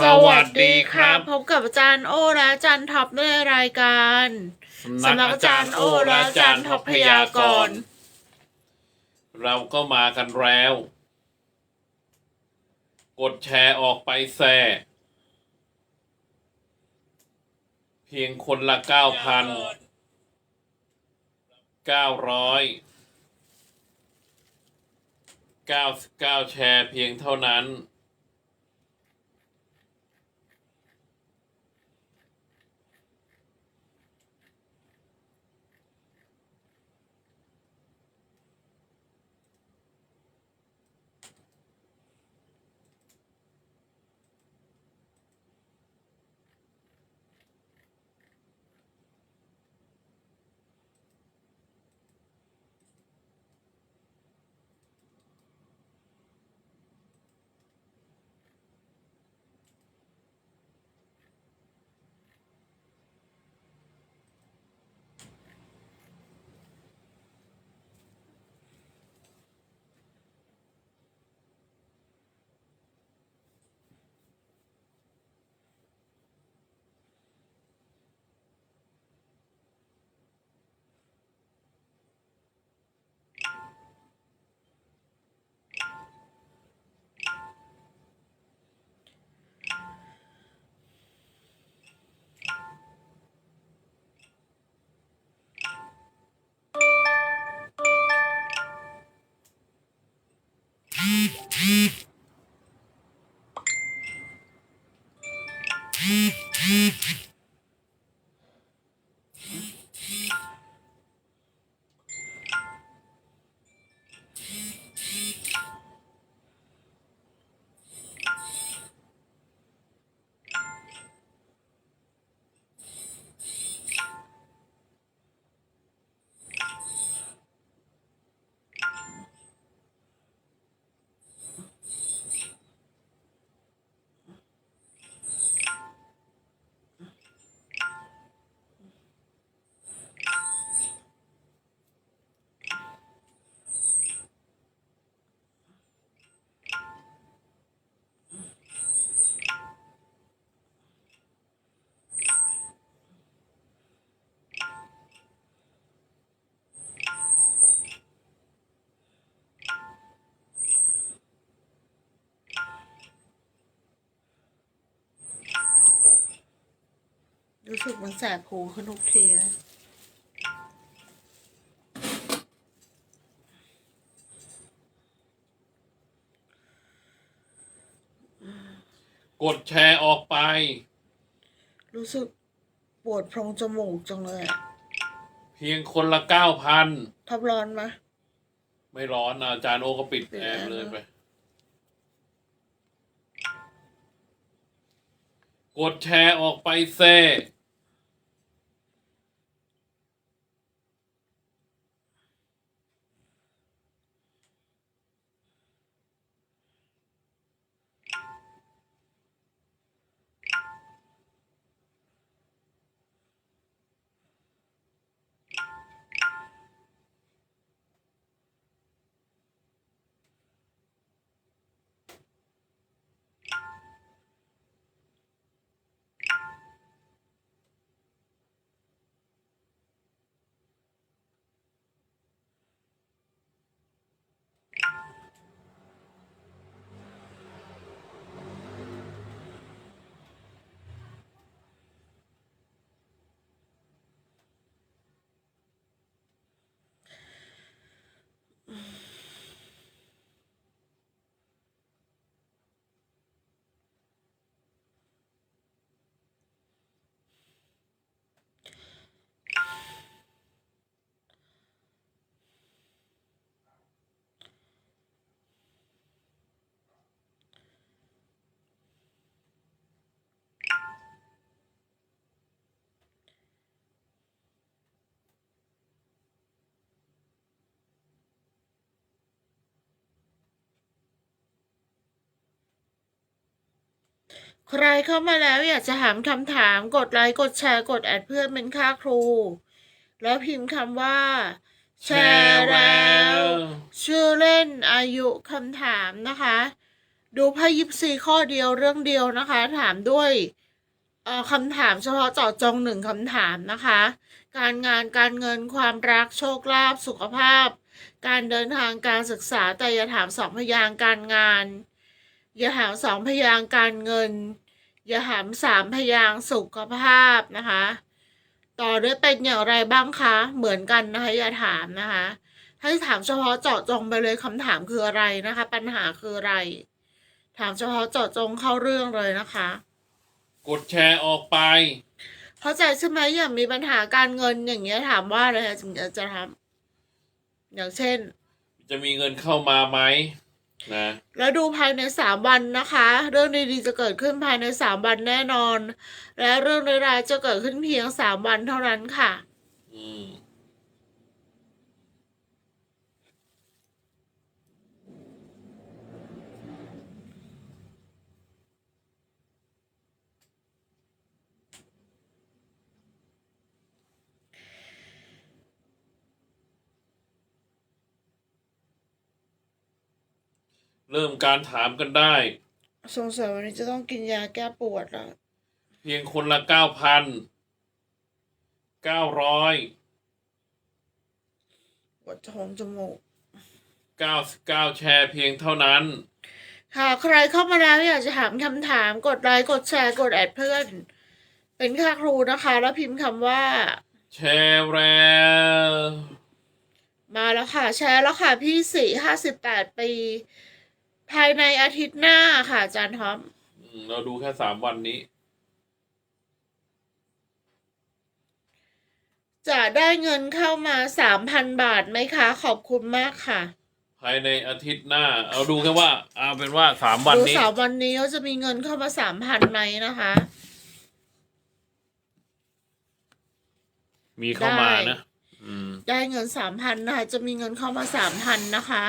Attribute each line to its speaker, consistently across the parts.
Speaker 1: สวัสดีครับ
Speaker 2: พบกับอาจารย์โอและอาจารย์ท็อปในรายการสำนักอาจารย์โอและอาจารย์ท็อปพยากรณ์
Speaker 1: เราก็มากันแล้ว กดแชร์ออกไปแซ่เพียงคนละเก้าพันเก้าร้อยเก้าเก้าแชร์เพียงเท่านั้น Mm-hmm.
Speaker 2: รู้สึกมันแสบหูขึ้นทุกทีนะ
Speaker 1: กดแชร์ออกไป
Speaker 2: รู้สึกปวดโพรงจมูกจังเลยอะ
Speaker 1: เพียงคนละเก้าพัน
Speaker 2: ท็อปร้อนไหม
Speaker 1: ไม่ร้อนนะอาจารย์โอก็ปิด
Speaker 2: ปิด
Speaker 1: แอร์
Speaker 2: แอร์
Speaker 1: เลย
Speaker 2: นะ
Speaker 1: ไป กดแชร์ออกไปเซ่
Speaker 2: ใครเข้ามาแล้วอยากจะถามคำถามกดไลค์กดแชร์กดแอดเพื่อนเป็นค่าครู แล้วพิมพ์คำว่า แชร์แล้ว ชื่อเล่นอายุคำถามนะคะ ดูไพ่ยิปซีข้อเดียวเรื่องเดียวนะคะ ถามด้วยเอ่อคำถามเฉพาะเจาะจงหนึ่งคำถามนะคะ การงานการเงินความรักโชคลาภสุขภาพ การเดินทางการศึกษาแต่อย่าถามสองพยางการงาน อย่าถามสองพยางค์การเงิน อย่าถามสามพยางค์สุขภาพนะคะ ต่อด้วยเป็นอย่างไรบ้างคะ เหมือนกันนะคะอย่าถามนะคะ ให้ถามเฉพาะเจาะจงไปเลยคำถามคืออะไรนะคะ ปัญหาคืออะไร ถามเฉพาะเจาะจงเข้าเรื่องเลยนะคะ
Speaker 1: กดแชร์ออกไป
Speaker 2: เข้าใจใช่ไหมอย่างมีปัญหาการเงินอย่างเงี้ยถามว่าอะไรถึงจะจะทำอย่างเช่น
Speaker 1: จะมีเงินเข้ามาไหม นะ
Speaker 2: แล้วดูภายในสามวันนะคะ เรื่องดีๆจะเกิดขึ้นภายในสามวันแน่นอน และเรื่องร้ายๆจะเกิดขึ้นเพียงสามวันเท่านั้นค่ะ
Speaker 1: อืม เริ่มการถามกันได้
Speaker 2: สงสัยวันนี้จะต้องกินยาแก้ปวดแล้ว
Speaker 1: เพียงคนละเก้าพันเก้าร้อย
Speaker 2: ปวดท้องจมูก
Speaker 1: เก้าสิบเก้าแชร์เพียงเท่านั้น
Speaker 2: ค่ะใครเข้ามาแล้วอยากจะถามคำถามกดไลค์กดแชร์กดแอดเพื่อน เป็นค่าครูนะคะ แล้วพิมพ์คำว่า
Speaker 1: แชร์แล้ว
Speaker 2: มาแล้วค่ะ แชร์แล้วค่ะ พี่สี่ห้าสิบแปดปี ภายในอาทิตย์หน้าค่ะอาจารย์ท็อป
Speaker 1: อืมเราดูแค่สามวันนี้
Speaker 2: จะได้เงินเข้ามาสามพันบาทไหมคะ ขอบคุณมากค่ะ
Speaker 1: ภายในอาทิตย์หน้า เอาดูแค่ว่า เอาเป็นว่าสามวัน
Speaker 2: ดู
Speaker 1: นี้
Speaker 2: สามวันนี้เขาจะมีเงินเข้ามาสามพันไหมนะคะ
Speaker 1: มีเข้ามา
Speaker 2: ได้
Speaker 1: นะ อืม
Speaker 2: ได้เงินสามพันนะคะจะมีเงินเข้ามาสามพันนะคะ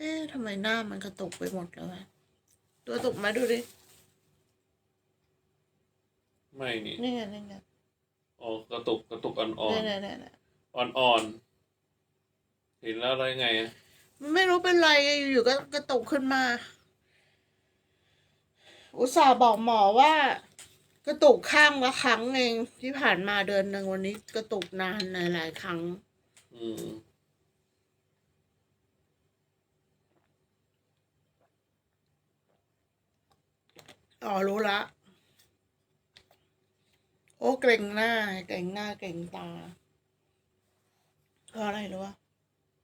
Speaker 2: เอ๊ะทำไมหน้ามันกระตุกไปหมดแล้ววะตัวตุกมาดูดิ
Speaker 1: ไม่นี่
Speaker 2: นี่ไงนี่ไง
Speaker 1: อ๋อกระตุกกระตุกอ่อน
Speaker 2: เนี่ยเนี่ยเนี่ยเนี่ย
Speaker 1: ๆอ่อนๆเห็นแล้วอะไรไงอะ
Speaker 2: มันไม่รู้เป็นไรอยู่ๆก็กระตุกขึ้นมา อุตส่าห์บอกหมอว่า กระตุกข้างละครั้งเองที่ผ่านมาเดือนหนึ่งวันนี้กระตุกนานหลายๆครั้ง
Speaker 1: อืม
Speaker 2: อ๋อรู้ละ โอ้เกรงหน้า เกรงหน้าเกรงตาเพราะอะไรรู้ปะ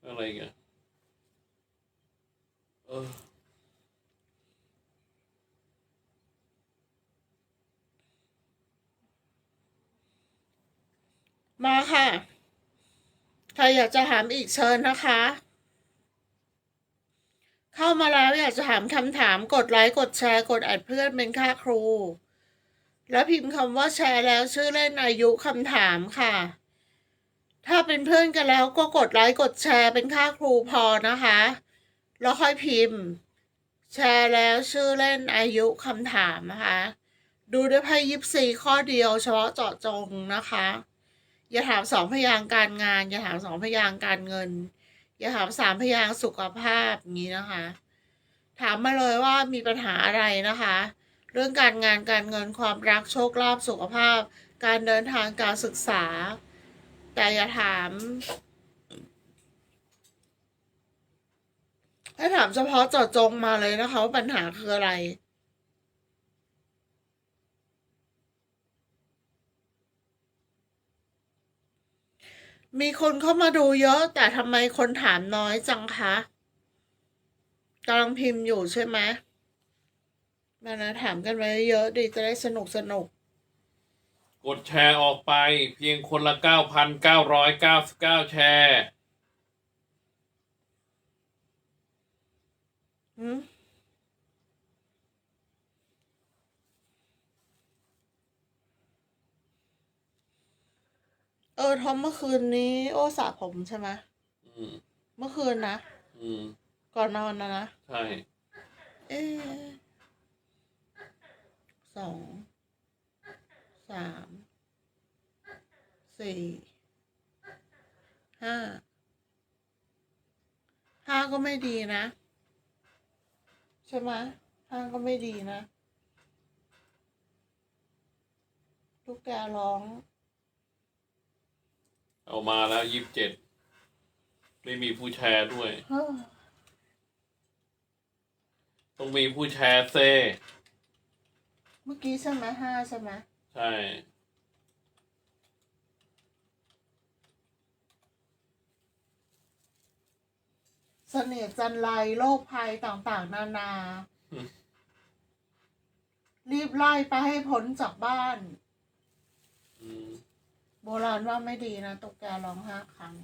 Speaker 1: อะไรเงี้ยเออ
Speaker 2: มาค่ะ ใครอยากจะถามอีกเชิญนะคะ เข้ามาแล้วอยากจะถามคำถามกดไลค์กดแชร์กดแอดเพื่อนเป็นค่าครู แล้วพิมพ์คำว่าแชร์แล้วชื่อเล่นอายุคำถามค่ะ ถ้าเป็นเพื่อนกันแล้วก็กดไลค์กดแชร์เป็นค่าครูพอนะคะ แล้วค่อยพิมพ์ แชร์แล้วชื่อเล่นอายุคำถามนะคะ ดูด้วยไพ่ยิปซีข้อเดียวเฉพาะเจาะจงนะคะ อย่าถามสองพยางการงาน อย่าถามสองพยางการเงิน อย่าถามสามพยางสุขภาพงนี้นะคะ ถามมาเลยว่ามีปัญหาอะไรนะคะ เรื่องการงานการเงินความรักโชคลาภสุขภาพ การเดินทางการศึกษา แต่อย่าถามให้ถามเฉพาะเจาะจงมาเลยนะคะว่าปัญหาคืออะไร มีคนเข้ามาดูเยอะ แต่ทำไมคนถามน้อยจังคะกำลังพิมพ์อยู่ใช่ไหมมานะถามกันไว้เยอะดีจะได้สนุกสนุก
Speaker 1: กดแชร์ออกไปเพียงคนละเก้าพันเก้าร้อยเก้าสิบเก้าแชร์
Speaker 2: หืม เออทอมเมื่อคืนนี้ โอ้สระผมใช่ไหม
Speaker 1: อืม
Speaker 2: เมื่อคืนนะ
Speaker 1: อืม
Speaker 2: ก่อนนอนนะนะ
Speaker 1: ใช่
Speaker 2: เอ๊ะสองสามสี่ห้าห้าก็ไม่ดีนะ ใช่ไหมห้าก็ไม่ดีนะลูกแกร้อง
Speaker 1: เอามาแล้วยี่สิบเจ็ดไม่มีผู้แชร์ด้วย
Speaker 2: เฮ้อ
Speaker 1: ต้องมีผู้แชร์เซ
Speaker 2: เมื่อกี้ใช่ไหมห้าใช่ไหม
Speaker 1: ใช่
Speaker 2: เสน่ห์จันไรโรคภัยต่างๆ นานา รีบไล่ไปให้พ้นจากบ้าน
Speaker 1: อืม
Speaker 2: โบราณว่าไม่ดีนะตุ๊กแกร้องห้าครั้ง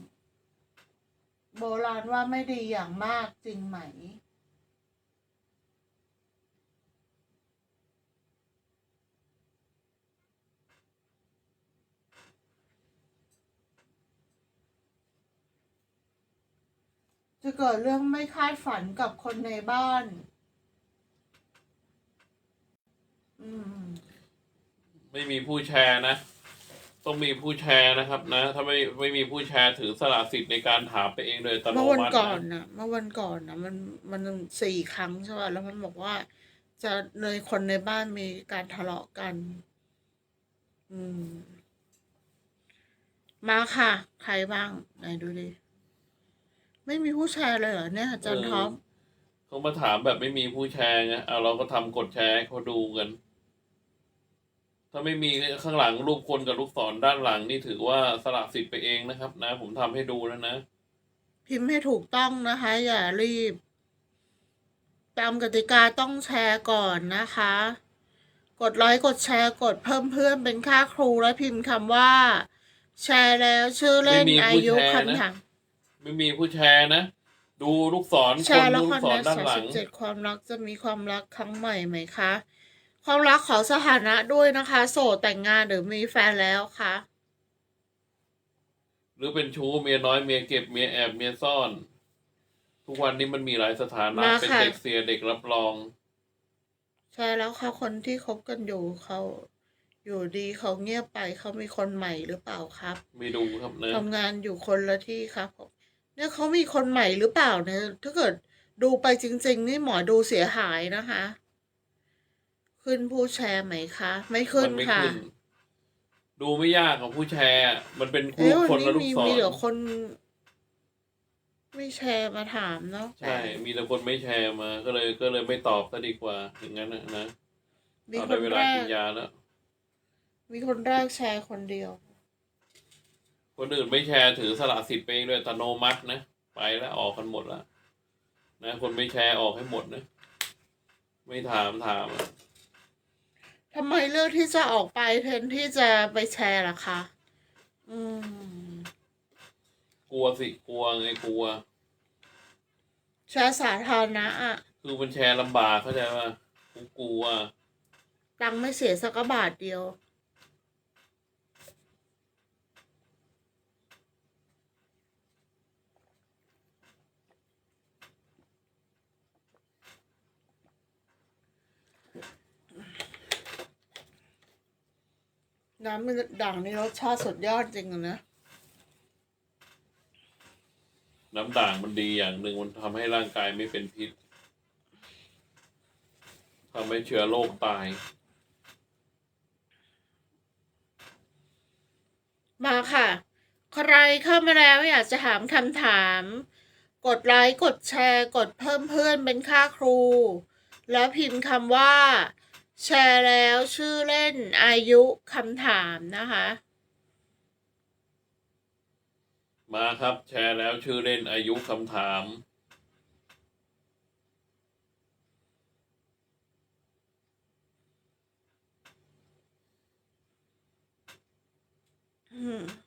Speaker 2: โบราณว่าไม่ดีอย่างมากจริงไหม จะเกิดเรื่องไม่คาดฝันกับคนในบ้าน อืม
Speaker 1: ไม่มีผู้แชร์นะ ต้องมีผู้แชร์นะครับ นะ ถ้าไม่ไม่มีผู้แชร์ถือสละสิทธิ์ในการถามไปเองโดยอัตโน
Speaker 2: เมื่อวัน
Speaker 1: มัติ
Speaker 2: ก่อน
Speaker 1: นะ
Speaker 2: นะเมื่อวันก่อนนะมันมันสี่ครั้งใช่ป่ะแล้วมันบอกว่า จะเลยคนในบ้านมีการทะเลาะกัน อืม มาค่ะ ใครบ้างไหนดูดิไม่มีผู้แชร์เลยเหรอเนี่ยอาจารย์ท็อป
Speaker 1: เขามาถามแบบไม่มีผู้แชร์ไงเอาเราก็ทำกดแชร์ให้เขาดูกัน ถ้าไม่มีข้างหลังรูปคนกับลูกศรด้านหลังนี่ถือว่าสละสิทธิ์ไปเองนะครับ นะ ผมทำให้ดูแล้วนะ
Speaker 2: พิมพ์ให้ถูกต้องนะคะ อย่ารีบ ตามกติกาต้องแชร์ก่อนนะคะ กดไลค์กดแชร์กดเพิ่มเพื่อนเป็นค่าครูและพิมพ์คำว่า แชร์แล้วชื่อเล่น
Speaker 1: ไม่มี
Speaker 2: อา
Speaker 1: ผู้
Speaker 2: ยุ
Speaker 1: แชร์นะ
Speaker 2: คำถาม
Speaker 1: ไม่มีผู้แชร์นะ ดูลูกศร
Speaker 2: แช
Speaker 1: คน
Speaker 2: ร์ละ
Speaker 1: ดู
Speaker 2: ค
Speaker 1: ลู
Speaker 2: ร
Speaker 1: กศร
Speaker 2: นะ
Speaker 1: ด้าน
Speaker 2: สาม
Speaker 1: หลั
Speaker 2: สิ
Speaker 1: ง
Speaker 2: บเจ็ดความรักจะมีความรักครั้งใหม่ไหมคะ ความรักขอสถานะด้วยนะคะ โสดแต่งงานหรือมีแฟนแล้วคะ
Speaker 1: หรือเป็นชู้เมียน้อยเมียเก็บเมียแอบเมียซ่อน ทุกวันนี้มันมีหลายสถานะ
Speaker 2: มา
Speaker 1: เป็น
Speaker 2: ค่ะ
Speaker 1: เด็กเสียเด็กรับรอง
Speaker 2: ใช่แล้วค่ะคนที่คบกันอยู่เขาอยู่ดีเขาเงียบไปเขามีคนใหม่หรือเปล่าครับ
Speaker 1: ไม่ดูครับนะ
Speaker 2: ทำงานอยู่คนละที่ครับผมเนี่ยเขามีคนใหม่หรือเปล่าเนี่ยถ้าเกิดดูไปจริง ๆ นี่หมอดูเสียหายนะคะ ขึ้นผู้แชร์ไหมคะ ไม่ขึ้
Speaker 1: มันนไม่
Speaker 2: ค่ะ
Speaker 1: ขึ้น ดูไม่ยากของผู้แชร์อะมันเป็นคู่
Speaker 2: เอ้ย
Speaker 1: ค
Speaker 2: วัน
Speaker 1: น
Speaker 2: นี้
Speaker 1: ละลูก
Speaker 2: มี
Speaker 1: ศร
Speaker 2: มีเดี๋ยวคน ไม่แชร์มาถามเนาะ
Speaker 1: ใช่ มีแต่คนไม่แชร์มา ก็เลยก็เลยไม่ตอบซะดีกว่า อย่างนั้นนะนะ
Speaker 2: มี
Speaker 1: เอา
Speaker 2: ค
Speaker 1: ได้
Speaker 2: น
Speaker 1: เว
Speaker 2: แร
Speaker 1: ลากกินยาแล้ว
Speaker 2: มีคนแรกแชร์คนเดียว
Speaker 1: คนอื่นไม่แชร์ถือสละสิทธิ์ไปเองด้วยอัตโนมัตินะ ไปแล้วออกกันหมดแล้วนะ คนไม่แชร์ออกให้หมดนะ ไม่ถามถามอะ
Speaker 2: ทำไมเลือกที่จะออกไปแทนที่จะไปแชร์ล่ะคะอืม
Speaker 1: กลัวสิกลัวไงกลัว
Speaker 2: แชร์สาธารณะอะ
Speaker 1: คือมันแชร์ลำบากเข้าใจป่ะกูกลัว
Speaker 2: ตังค์ไม่เสียสักกะบาทเดียว น้ำมันด่างนี่รสชาติสุดยอดจริงอะนะ
Speaker 1: น้ำด่างมันดีอย่างหนึ่งมันทำให้ร่างกายไม่เป็นพิษทำให้เชื้อโรคตาย
Speaker 2: มาค่ะ ใครเข้ามาแล้วอยากจะถามคำถาม กดไลค์กดแชร์ กดเพิ่มเพื่อนเป็นค่าครู แล้วพิมพ์คำว่า แชร์แล้วชื่อเล่นอายุคำถามนะคะ
Speaker 1: มาครับแชร์แล้วชื่อเล่นอายุคำถาม
Speaker 2: อืม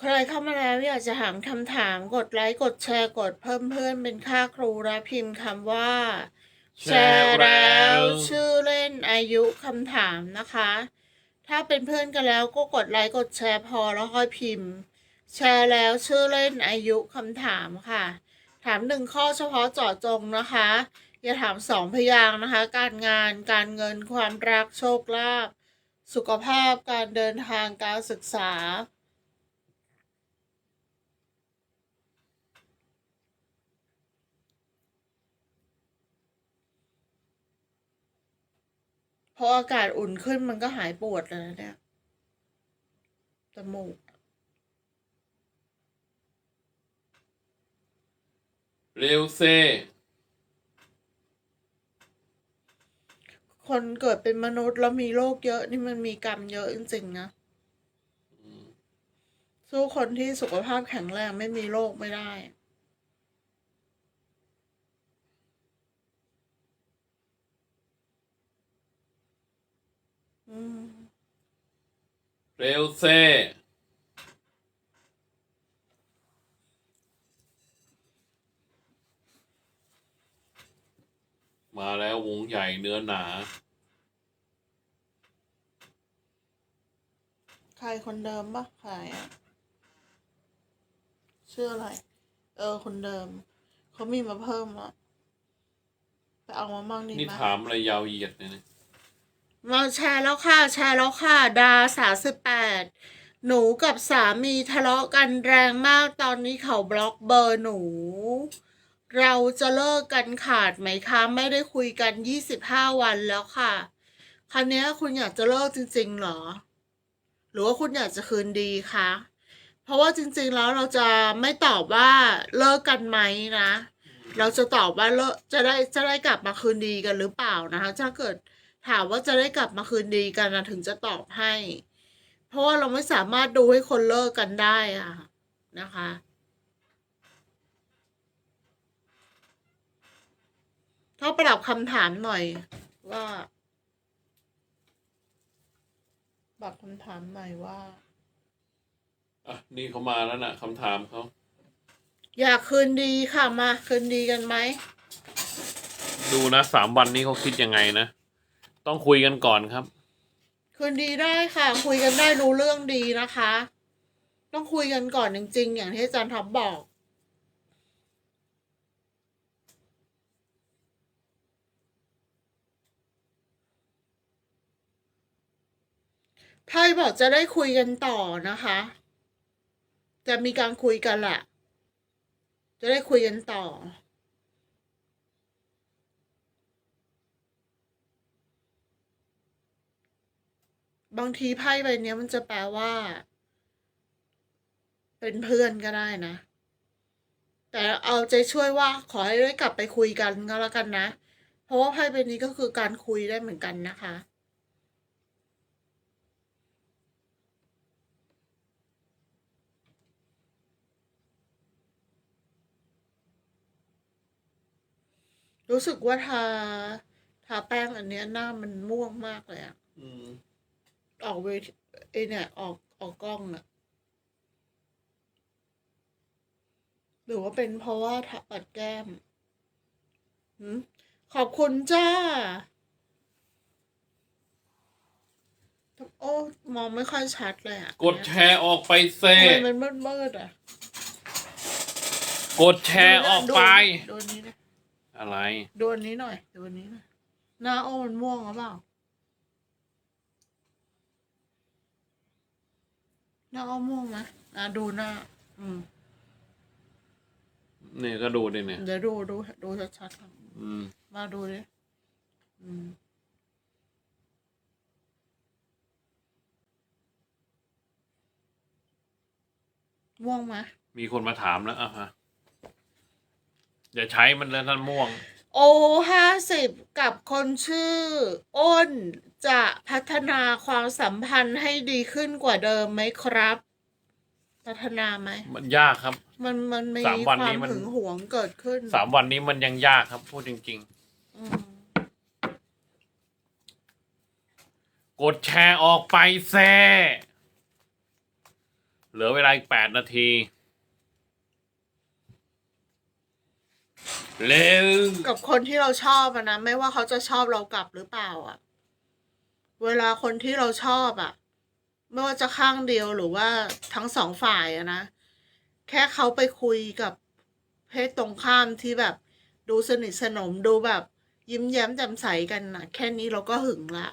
Speaker 2: ใครเข้ามาแล้วอยากจะถามคำถามกดไลค์กดแชร์กดเพิ่มเพื่อนเป็นค่าครูและพิมพ์คำว่า แชร์แล้ว ชื่อเล่นอายุคำถามนะคะ ถ้าเป็นเพื่อนกันแล้วก็กดไลค์กดแชร์พอแล้วค่อยพิมพ์ แชร์แล้วชื่อเล่นอายุคำถามค่ะ ถามหนึ่งข้อเฉพาะเจาะจงนะคะ อย่าถามสองพยางค์นะคะ การงานการเงินความรักโชคลาภสุขภาพการเดินทางการศึกษา พออากาศอุ่นขึ้นมันก็หายปวดแล้วนะเนี่ยจมูก
Speaker 1: เร็วเซ
Speaker 2: คนเกิดเป็นมนุษย์แล้วมีโรคเยอะ นี่มันมีกรรมเยอะจริงๆนะ
Speaker 1: อืม
Speaker 2: สู้คนที่สุขภาพแข็งแรงไม่มีโรคไม่ได้
Speaker 1: เร็วเซมาแล้ววงใหญ่เนื้อหนา
Speaker 2: ใครคนเดิมปะใครอะชื่ออะไร เออ คนเดิม เขามีมาเพิ่มแล้วไปเอามามั่งดี
Speaker 1: นี่
Speaker 2: ไหม
Speaker 1: ถามอะไรยาวเหยียดเนี่ยนะ
Speaker 2: มาแชร์แล้วค่ะ แชร์แล้วค่ะ ดาสาสิบแปดหนูกับสามีทะเลาะกันแรงมากตอนนี้เขาบล็อกเบอร์หนู เราจะเลิกกันขาดไหมคะ ไม่ได้คุยกันยี่สิบห้าวันแล้วค่ะ ครั้นี้คุณอยากจะเลิกจริง ๆ หรอ หรือว่าคุณอยากจะคืนดีคะเพราะว่าจริง ๆ แล้วเราจะไม่ตอบว่าเลิกกันไหมนะ เราจะตอบว่าเลิกจะได้จะได้กลับมาคืนดีกันหรือเปล่านะคะถ้าเกิด ถามว่าจะได้กลับมาคืนดีกันนะถึงจะตอบให้ เพราะว่าเราไม่สามารถดูให้คนเลิกกันได้อะนะคะถ้าปรับคำถามหน่อยว่าปรับคำถามหน่อยว่า
Speaker 1: อะนี่เขามาแล้วนะคำถามเขา
Speaker 2: อยากคืนดีค่ะมาคืนดีกันไหม
Speaker 1: ดูนะสามวันนี้เขาคิดยังไงนะ ต้องคุยกันก่อนครับ
Speaker 2: คืนดีได้ค่ะ คุยกันได้รู้เรื่องดีนะคะ ต้องคุยกันก่อนจริง ๆ อย่างที่อาจารย์ท็อปบอกไพ่บอกจะได้คุยกันต่อนะคะ จะมีการคุยกันแหละ จะได้คุยกันต่อ บางทีไพ่ใบนี้มันจะแปลว่า เป็นเพื่อนก็ได้นะ แต่เอาใจช่วยว่าขอให้ได้กลับไปคุยกันก็แล้วกันนะ เพราะว่าไพ่ใบนี้ก็คือการคุยได้เหมือนกันนะคะรู้สึกว่าทา ทาแป้งอันเนี้ยหน้ามันม่วงมากเลยอะ
Speaker 1: อืม
Speaker 2: ออกเวทีไอเนี่ยออกออกกล้องอะหรือว่าเป็นเพราะว่าทาปัดแก้มหืมขอบคุณจ้าโอ้มองไม่ค่อยชัดเลยอะ
Speaker 1: กดแชร์ออกไปเซ
Speaker 2: ทำไมมันมืดมืดๆอะ
Speaker 1: กดแชร์ออกไป
Speaker 2: ดูอันนี้นะ
Speaker 1: อะไร
Speaker 2: ดูอันนี้หน่อยดูอันนี้หน่อยหน้าโอ้มันม่วงหรือเปล่า หน้าโอ้ม่วงไหมอะดูหน้า อืม
Speaker 1: นี่ก็ดูดิเนี่ย
Speaker 2: เดี๋ยวดูดูดูชัดๆก่อน
Speaker 1: อืม
Speaker 2: มาดูดิอืม ม่วงไหม
Speaker 1: มีคนมาถามแล้วอะฮะอย่าใช้มันแล้วท่านม่วง
Speaker 2: โอห้าสิบกับคนชื่อ อ้น จะพัฒนาความสัมพันธ์ให้ดีขึ้นกว่าเดิมไหมครับ พัฒนาไหม
Speaker 1: มันยากครับ
Speaker 2: มันมันมี
Speaker 1: สาม
Speaker 2: ค
Speaker 1: วัน
Speaker 2: วา
Speaker 1: นี้
Speaker 2: ม
Speaker 1: มัน
Speaker 2: หึงหวงเกิดขึ้น
Speaker 1: สามวันนี้มันยังยากครับ พูดจริง
Speaker 2: อืม
Speaker 1: ๆ กดแชร์ออกไปแซ่เหลือเวลาอีกแปดนาที เร็ว
Speaker 2: กับคนที่เราชอบอะนะ ไม่ว่าเขาจะชอบเรากลับหรือเปล่าอะ เวลาคนที่เราชอบอะไม่ว่าจะข้างเดียวหรือว่าทั้งสองฝ่ายอะนะ แค่เขาไปคุยกับเพศตรงข้ามที่แบบ ดูสนิทสนมดูแบบ ยิ้มแย้มแจ่มใสกันนะแค่นี้เราก็หึงละ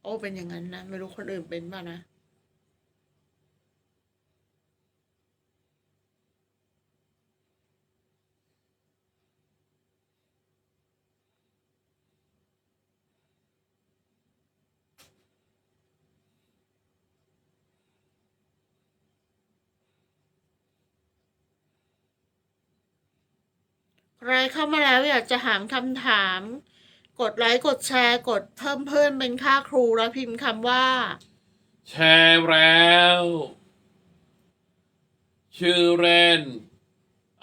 Speaker 2: โอ้เป็นอย่างนั้นนะ ไม่รู้คนอื่นเป็นป่ะนะ ใครเข้ามาแล้วอยากจะถามคำถาม กดไลค์กดแชร์กดเพิ่มเพื่อนเป็นค่าครูแล้วพิมพ์คำว่า
Speaker 1: แชร์แล้ว ชื่อเล่น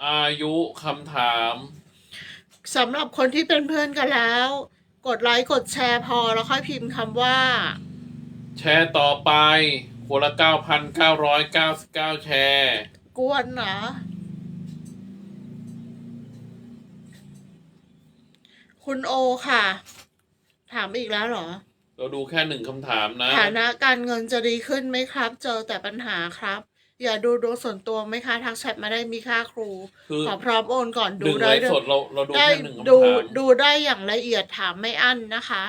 Speaker 1: อายุคำถาม
Speaker 2: สำหรับคนที่เป็นเพื่อนกันแล้ว กดไลค์กดแชร์พอแล้วค่อยพิมพ์คำว่า
Speaker 1: แชร์ต่อไปคนละ9,999 แชร์
Speaker 2: กวนเหรอ คุณโอค่ะ ถามอีกแล้วเหรอ
Speaker 1: เราดูแค่หนึ่งคำถามนะ
Speaker 2: ฐานะการเงินจะดีขึ้นไหมครับ เจอแต่ปัญหาครับ อย่าดูดวงส่วนตัวไหมคะทักแชทมาได้มีค่าครู
Speaker 1: คือ
Speaker 2: ขอพร้อมโอนก่อน
Speaker 1: ห
Speaker 2: ดู
Speaker 1: นึ่งไล
Speaker 2: ได้
Speaker 1: ฟ์
Speaker 2: ด้วย
Speaker 1: สดเราเราดู
Speaker 2: ได้
Speaker 1: แค่หนึ่งคำ
Speaker 2: ดู
Speaker 1: ถาม
Speaker 2: ดูได้อย่างละเอียดถามไม่อั้นนะคะ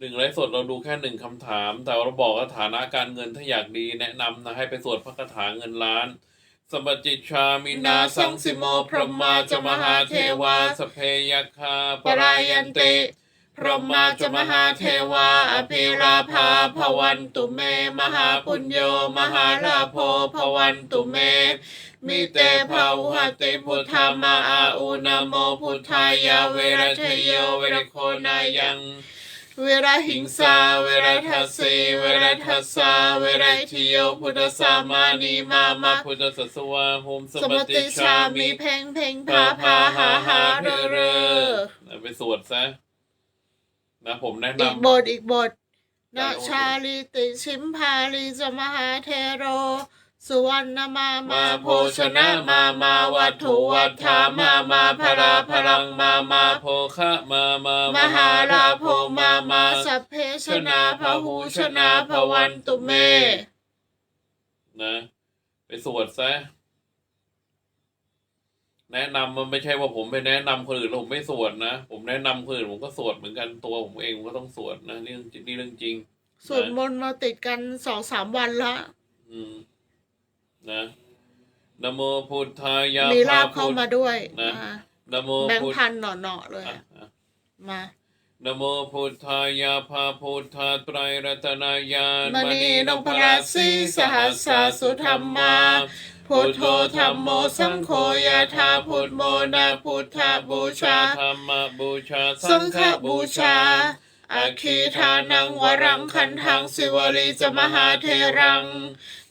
Speaker 1: หนึ่งไลฟ์สดเราดูแค่หนึ่งคำถาม แต่เราบอกว่าฐานะการเงินถ้าอยากดีแนะนำนะให้ไปสวดพระคาถาเงินล้าน สมบัติชามินาสังสิโมพรหมาจมหาเทวาสพเพยคาปรายันติ พรหมาจมหาเทวา อภิราภาภวันตุเม มหาปุญโยมหาลาโภภวันตุเมมิเตภาหะติพุทธามาอาอุนาโมพุทธายาเวรเทโยเวรโคนายัง
Speaker 2: เวลาหิ
Speaker 1: หิ
Speaker 2: ง
Speaker 1: ง
Speaker 2: สา
Speaker 1: สาเวรทัสสีเวรทัสสาเวรทิโยพุทธสามานีมามาพุทธสัสวาโหมส
Speaker 2: ส
Speaker 1: ม
Speaker 2: ม
Speaker 1: ติ
Speaker 2: ติ
Speaker 1: ชา
Speaker 2: ชา
Speaker 1: มิ
Speaker 2: มีเพลงเพลง
Speaker 1: พา
Speaker 2: พา
Speaker 1: พา
Speaker 2: พา
Speaker 1: หา
Speaker 2: หา
Speaker 1: หา
Speaker 2: หา
Speaker 1: เร
Speaker 2: เร
Speaker 1: อ
Speaker 2: อ
Speaker 1: เร
Speaker 2: เร
Speaker 1: อ
Speaker 2: อ
Speaker 1: ไปสวดซะนะผมแนะ
Speaker 2: อีก
Speaker 1: นำ
Speaker 2: บทอีกบท
Speaker 1: ได้
Speaker 2: นา
Speaker 1: โอเค
Speaker 2: ชาลีติชิมพาลีจะมหาเทโร สุวรรณมามา
Speaker 1: มา
Speaker 2: โภ
Speaker 1: โภ
Speaker 2: ช
Speaker 1: ช
Speaker 2: นะ
Speaker 1: นะ
Speaker 2: มา
Speaker 1: มา
Speaker 2: มา
Speaker 1: มา
Speaker 2: วั
Speaker 1: วั
Speaker 2: ต
Speaker 1: ต
Speaker 2: ถุ
Speaker 1: ถุ
Speaker 2: วั
Speaker 1: วั
Speaker 2: ฏ
Speaker 1: ฏ
Speaker 2: ฐา
Speaker 1: ฐา
Speaker 2: มา
Speaker 1: มา
Speaker 2: มา
Speaker 1: มา
Speaker 2: พ
Speaker 1: พ
Speaker 2: รา
Speaker 1: รา
Speaker 2: พ
Speaker 1: พ
Speaker 2: ลั
Speaker 1: ลั
Speaker 2: ง
Speaker 1: ง
Speaker 2: มา
Speaker 1: มา
Speaker 2: มา
Speaker 1: มาโภคะมามา
Speaker 2: ม
Speaker 1: ม
Speaker 2: หาลาโภมามา
Speaker 1: สั
Speaker 2: สั
Speaker 1: พ
Speaker 2: พเพชนาพหูชนะพวันตุเม
Speaker 1: นะ ไปสวดซะ แนะนำมันไม่ใช่ว่าผมไปแนะนำคนอื่นแล้วผมไม่สวดนะ ผมแนะนำคนอื่นผมก็สวดเหมือนกันตัวผมเองผมก็ต้องสวดนะนี่เรื่องจริงนี่เรื่องจริง
Speaker 2: สวดมนต์มาติดกันสองสามวันละ
Speaker 1: อืม นะนะโมพุทธายา
Speaker 2: มี
Speaker 1: ภ
Speaker 2: ลาบเข้ามาด้วย
Speaker 1: นะ
Speaker 2: อ่า
Speaker 1: นะโม
Speaker 2: แบง
Speaker 1: พุ
Speaker 2: ค์
Speaker 1: ทธ
Speaker 2: พันหน่อๆเลย
Speaker 1: อะ
Speaker 2: อะ
Speaker 1: อะ
Speaker 2: มา
Speaker 1: นะโมพุทธายาภาพุทธาไตรรัตนายาน
Speaker 2: มณีนพราชสีสหัสสาสุธรรมาพุทโธธรรมโมสังโฆยาธาพุทโมนาพุทธบูชา
Speaker 1: ธรรมบูชา
Speaker 2: สังฆบูชา อาคีทานังวรังคันทังสิวลีจะมหาเทรัง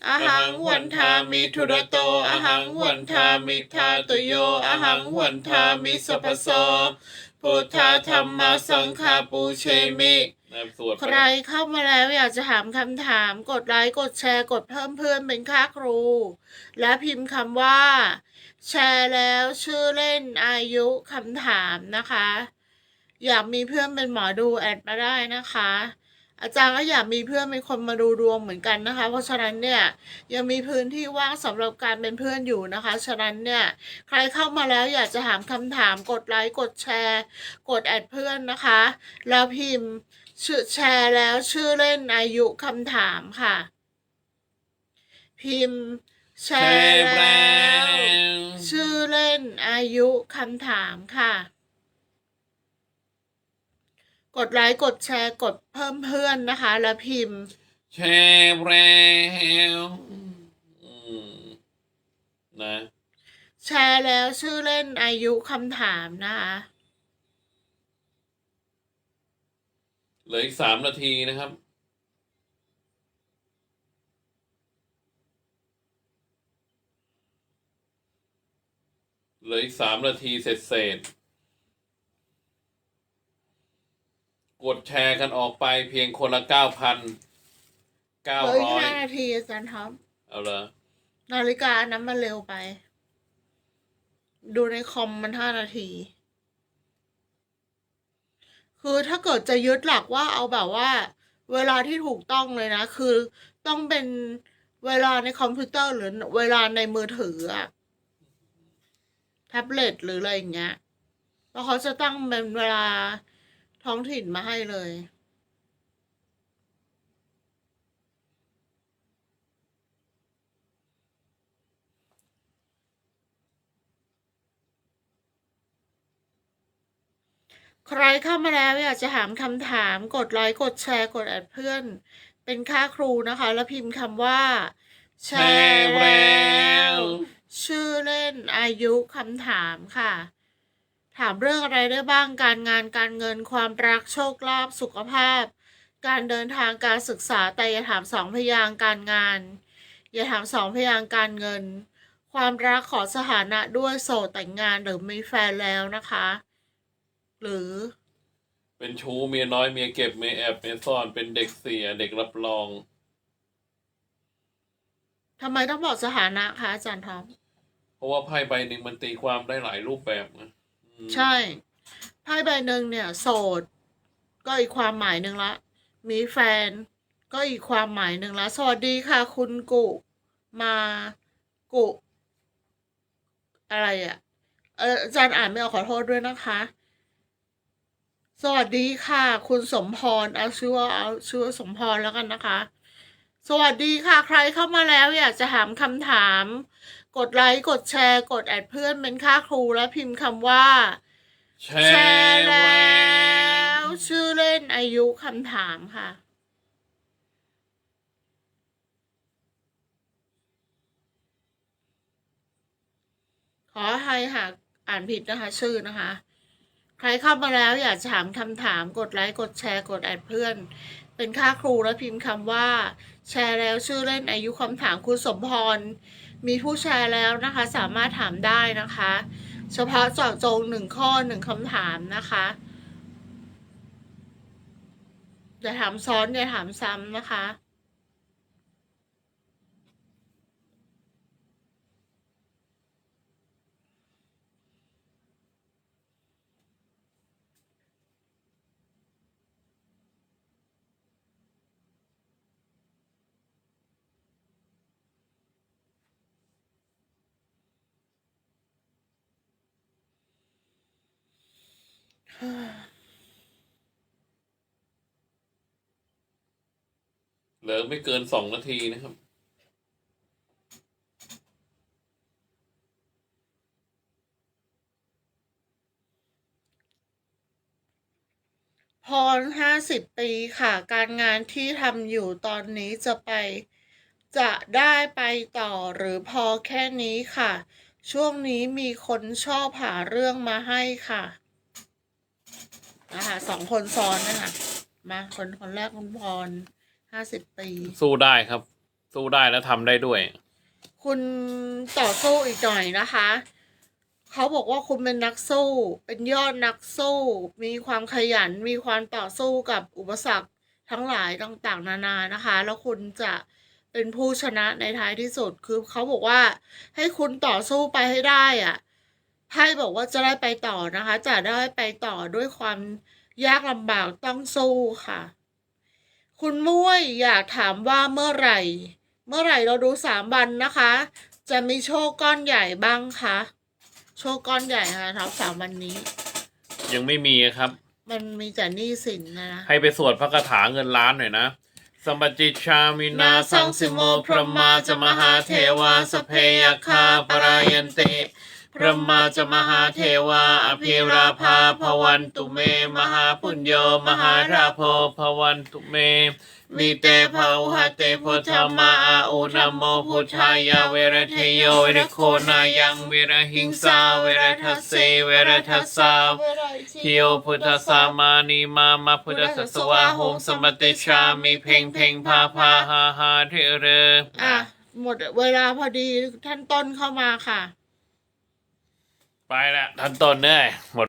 Speaker 2: อาหังวันทามิทุระโตอาหังวันทามิทาตุโยอาหังวันทามิสัพพโสพุทธาธรรมสังฆาปูเชมิ
Speaker 1: นะสวดไป
Speaker 2: ใครเข้ามาแล้วอยากจะถามคำถามกดไลค์กดแชร์กดเพิ่มเพื่อนเป็นค่าครู และพิมพ์คำว่า แชร์แล้วชื่อเล่นอายุคำถามนะคะ อยากมีเพื่อนเป็นหมอดูแอดมาได้นะคะ อาจารย์ก็อยากมีเพื่อนเป็นคนมาดูดวงเหมือนกันนะคะ เพราะฉะนั้นเนี่ยยังมีพื้นที่ว่างสำหรับการเป็นเพื่อนอยู่นะคะ ฉะนั้นเนี่ยใครเข้ามาแล้วอยากจะถามคำถามกดไลค์กดแชร์ กดแอดเพื่อนนะคะ แล้วพิมพ์ชื่อแชร์แล้วชื่อเล่นอายุคำถามค่ะ พิมพ์แช
Speaker 1: แช
Speaker 2: ร์
Speaker 1: ร์
Speaker 2: แล้
Speaker 1: แล้วว
Speaker 2: ชื่อเล่นอายุคำถามค่ะ กดไลค์กดแชร์กดเพิ่มเพื่อนนะคะ แล้วพิมพ์
Speaker 1: แชร์แล้วอืมนะ
Speaker 2: แชร์แล้วชื่อเล่นอายุคำถามนะคะ
Speaker 1: เหลืออีกสามนาทีนะครับ เหลืออีกสามนาทีเสร็จเสร็จๆ กดแชร์กันออกไปเพียงคนละเก้าพันเก้า
Speaker 2: เหลืออีก
Speaker 1: ร้อย
Speaker 2: ห้านาทีอาจารย์ท็อป
Speaker 1: เอาเลย
Speaker 2: นาฬิกานั้นมันเร็วไป ดูในคอมมันห้านาที คือถ้าเกิดจะยึดหลักว่าเอาแบบว่า เวลาที่ถูกต้องเลยนะ คือต้องเป็นเวลาในคอมพิวเตอร์หรือเวลาในมือถืออะแท็บเล็ตหรืออะไรอย่างเงี้ยแล้วเขาจะตั้งเป็นเวลา ท้องถิ่นมาให้เลย ใครเข้ามาแล้วอยากจะถามคำถามกดไลค์กดแชร์กดแอดเพื่อน เป็นค่าครูนะคะ แล้วพิมพ์คำว่า แช
Speaker 1: แชร์
Speaker 2: ร์
Speaker 1: แล้
Speaker 2: แล้ว
Speaker 1: ว
Speaker 2: ชื่อเล่นอายุคำถามค่ะ ถามเรื่องอะไรได้บ้างการงานการเงินความรักโชคลาภสุขภาพ การเดินทางการศึกษาแต่อย่าถามสองพยางค์การงาน อย่าถามสองพยางค์การเงิน ความรักขอสถานะด้วยโสดแต่งงานหรือมีแฟนแล้วนะคะ หรือ
Speaker 1: เป็นชู้เมียน้อยเมียเก็บเมียแอบเมียซ่อนเป็นเด็กเสียเด็กรับรอง
Speaker 2: ทำไมต้องบอกสถานะคะอาจารย์ทอม
Speaker 1: เพราะว่าไพ่ใบหนึ่งมันตีความได้หลายรูปแบบนะอืม
Speaker 2: ใช่ไพ่ใบหนึ่งเนี่ย โสด ก็อีกความหมายหนึ่งละ มีแฟน ก็อีกความหมายหนึ่งละ สวัสดีค่ะ คุณกุ มากุ อะไรอะ่ะเอออาจารย์อ่านไม่ออกขอโทษด้วยนะคะ สวัสดีค่ะ คุณสมพรเอาชื่อว่าเอาชื่อสมพรแล้วกันนะคะ สวัสดีค่ะ ใครเข้ามาแล้วอยากจะถามคำถาม กดไลค์กดแชร์ กดแอดเพื่อนเป็นค่าครูแล้วพิมพ์คำว่า
Speaker 1: แช
Speaker 2: แชร์
Speaker 1: ร์
Speaker 2: แล
Speaker 1: แล้้
Speaker 2: ว
Speaker 1: ว
Speaker 2: ชื่อเล่นอายุคำถามค่ะ ขอให้หากอ่านผิดนะคะ ชื่อนะคะ ใครเข้ามาแล้วอยากจะถามคำถามกดไลค์กดแชร์กดแอดเพื่อน เป็นค่าครูแล้วพิมพ์คำว่า แชร์แล้วชื่อเล่นอายุคำถามคุณสมพร มีผู้แชร์แล้วนะคะ สามารถถามได้นะคะ เฉพาะเจาะจงหนึ่งข้อหนึ่งคำถามนะคะอย่าถามซ้อนอย่าถามซ้ำนะคะ
Speaker 1: เหลือไม่เกินสองนาทีนะครับ
Speaker 2: พรห้าสิบปีค่ะ การงานที่ทำอยู่ตอนนี้จะไป จะได้ไปต่อหรือพอแค่นี้ค่ะ ช่วงนี้มีคนชอบหาเรื่องมาให้ค่ะ นะคะสองคนซ้อนนะคะมาคนคนแรกคุณพรห้าสิบปี
Speaker 1: สู้ได้ครับ สู้ได้แล้วทำได้ด้วย
Speaker 2: คุณต่อสู้อีกหน่อยนะคะ เขาบอกว่าคุณเป็นนักสู้ เป็นยอดนักสู้ มีความขยัน มีความต่อสู้กับอุปสรรคทั้งหลายต่างๆ นานานะคะ แล้วคุณจะเป็นผู้ชนะในท้ายที่สุด คือเขาบอกว่าให้คุณต่อสู้ไปให้ได้อะ ไพ่บอกว่าจะได้ไปต่อนะคะ จะได้ไปต่อด้วยความยากลำบากต้องสู้ค่ะ คุณมุ้ยอยากถามว่าเมื่อไหร่ เมื่อไหร่เราดูสามวันนะคะ จะมีโชคก้อนใหญ่บ้างคะโชคก้อนใหญ่ค่ะทั้งสามวันนี้
Speaker 1: ยังไม่มีครับ
Speaker 2: มันมีแต่หนี้สินนะนะ
Speaker 1: ให้ไปสวดพระคาถาเงินล้านหน่อยนะสัมปจิชามินาสังสิโมพระมาจะมหาเทวาสพเพยคาปรายันเต พระมาจะมหาเทวาอภิราภาพวันตุเม มหาปุญโยมหาราโพพวันตุเม มีเตภาวหะเตพุทธมาอาอุนโมพุทธายาเวรเทโยเวรโคนายังเวรหิงสาเวรทัสเสเวรทัสสาทิโยพุทธสามานีมามาพุทธสสวาโหมสมติชามีเพ่งเพ่งพาพาฮาฮาเทเร
Speaker 2: อะหมดเวลาพอดีท่านต้นเข้ามาค่ะ
Speaker 1: ไปละทันต้นเน่ยหมด